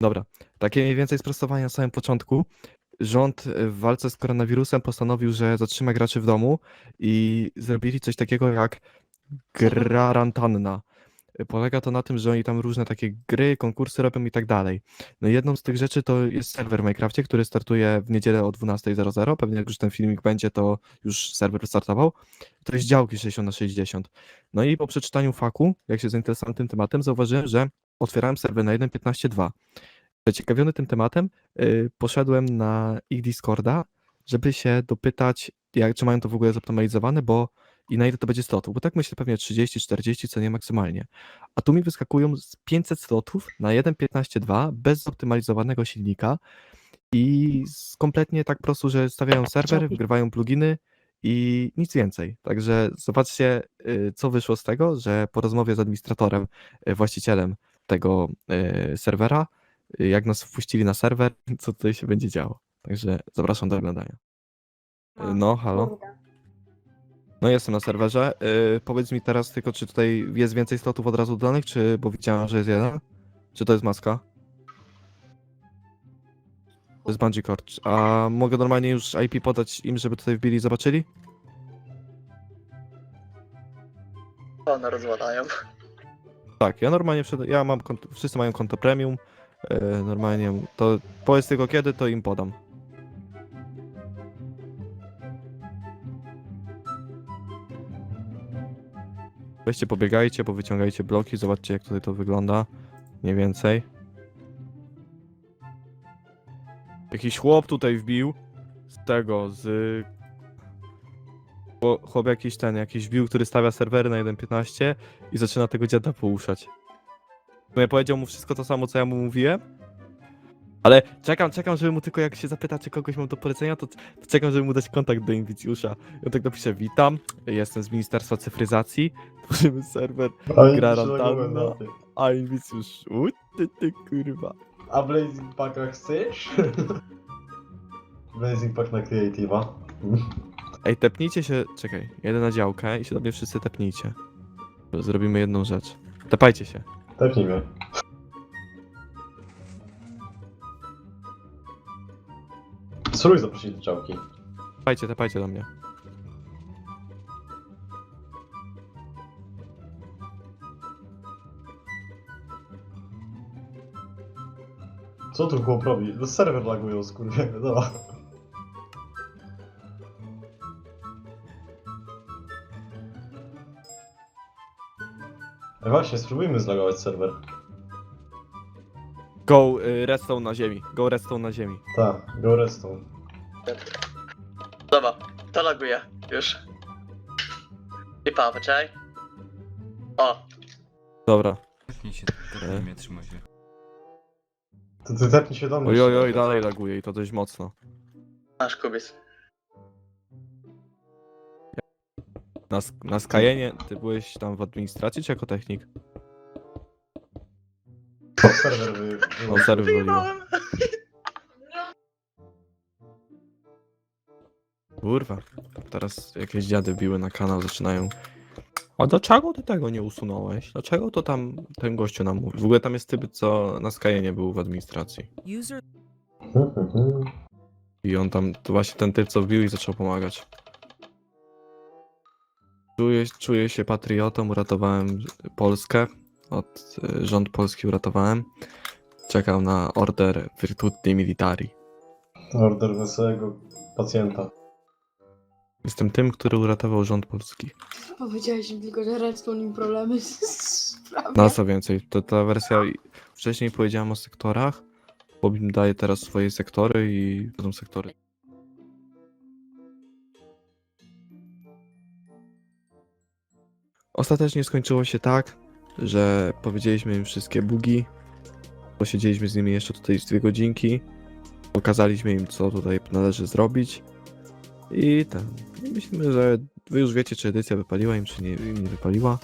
Dobra, takie mniej więcej sprostowanie na samym początku. Rząd w walce z koronawirusem postanowił, że zatrzyma graczy w domu i zrobili coś takiego jak grantanna. Polega to na tym, że oni tam różne takie gry, konkursy robią i tak dalej. No i jedną z tych rzeczy to jest serwer w Minecrafcie, który startuje w niedzielę o 12.00. Pewnie jak już ten filmik będzie, to już serwer startował. To jest działki 60 na 60. No i po przeczytaniu faku, jak się zainteresowałem tym tematem, zauważyłem, że otwierałem serwer na 1.15.2. Zaciekawiony tym tematem, yy, poszedłem na ich Discorda, żeby się dopytać, jak, czy mają to w ogóle zoptymalizowane, bo i na ile to będzie slotów, bo tak myślę pewnie 30, 40, co nie maksymalnie. A tu mi wyskakują z 500 slotów na 1.15.2 bez zoptymalizowanego silnika i z kompletnie tak prosto, że stawiają serwer, wgrywają pluginy i nic więcej. Także zobaczcie, y, co wyszło z tego, że po rozmowie z administratorem, y, właścicielem tego y, serwera, jak nas wpuścili na serwer, co tutaj się będzie działo. Także zapraszam do oglądania. Y, No, halo. Kurde. No jestem na serwerze. Yy, powiedz mi teraz tylko, czy tutaj jest więcej slotów od razu dodanych, czy bo widziałem, że jest jeden? Czy to jest maska? To jest bungee cord. A mogę normalnie już IP podać im, żeby tutaj wbili i zobaczyli? One rozwalają. Tak, ja normalnie przed... ja mam konto... wszyscy mają konto premium. Yy, normalnie to powiedz tylko kiedy, to im podam. Weźcie, pobiegajcie, powyciągajcie bloki, zobaczcie jak tutaj to wygląda. Mniej więcej. Jakiś chłop tutaj wbił z tego, z... Chło- Chłop jakiś ten, jakiś wbił, który stawia serwery na 1.15 i zaczyna tego dziada pouszać. No ja powiedział mu wszystko to samo, co ja mu mówiłem. Ale czekam, czekam, żeby mu tylko jak się zapyta, czy kogoś mam do polecenia, to, to czekam, żeby mu dać kontakt do Inwicjusza. I on tak napisze, witam, jestem z Ministerstwa Cyfryzacji, tworzymy serwer, Ale Gra rantanna. argumenty. a Inwicjusz, u ty, ty kurwa. A Blazing Packa chcesz? Blazing Pack na Creative'a. Ej, tepnijcie się, czekaj, jeden na działkę i się do mnie wszyscy tepnijcie. Zrobimy jedną rzecz. Tepajcie się. Tepnij mnie. Spróbuj zaprosić do działki. Tepajcie, tepajcie do mnie. Co tu chłop robi? No serwer lagują, skurwie, no. Właśnie, spróbujmy zlogować serwer. Go y, redstone na ziemi, go redstone na ziemi. Tak, go redstone. Dobra, to laguje. Już. I pa, poczekaj. O, Dobra. Tepnij się, mnie, trzymaj się. To ty tepnij się do mnie. Oj, oj, dalej laguje i to dość mocno. nasz kubis. Na, na Skajenie, ty byłeś tam w administracji czy jako technik? O, serwer wy... O, serwer wywaliło. Kurwa, teraz jakieś dziady biły na kanał, zaczynają. A dlaczego ty tego nie usunąłeś? Dlaczego to tam ten gościu nam mówi? W ogóle tam jest typ, co na Skajenie był w administracji. User I on tam, to właśnie ten typ, co wbił i zaczął pomagać. Czuję, czuję się patriotą, uratowałem Polskę. Od y, rząd polski uratowałem. Czekał na order Virtuti Militari. Order wesołego pacjenta. Jestem tym, który uratował rząd polski. Powiedziałeś im tylko, że Redstone im problemy sprawia. Na co więcej, to ta wersja. Wcześniej powiedziałem o sektorach. Bobim daje teraz swoje sektory i są sektory. Ostatecznie skończyło się tak, że powiedzieliśmy im wszystkie bugi. Posiedzieliśmy z nimi jeszcze tutaj z dwie godzinki. Pokazaliśmy im, co tutaj należy zrobić. I ten. Myślimy, że wy już wiecie, czy edycja wypaliła im, czy nie, im nie wypaliła.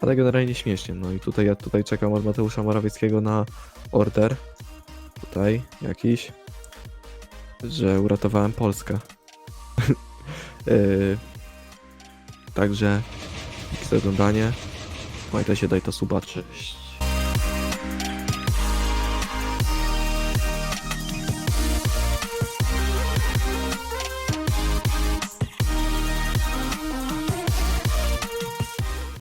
Ale generalnie śmiesznie. No i tutaj ja tutaj czekam od Mateusza Morawieckiego na order. Tutaj jakiś. Że uratowałem Polskę. yy, także za oglądanie. Pamiętaj się, daj to suba, cześć.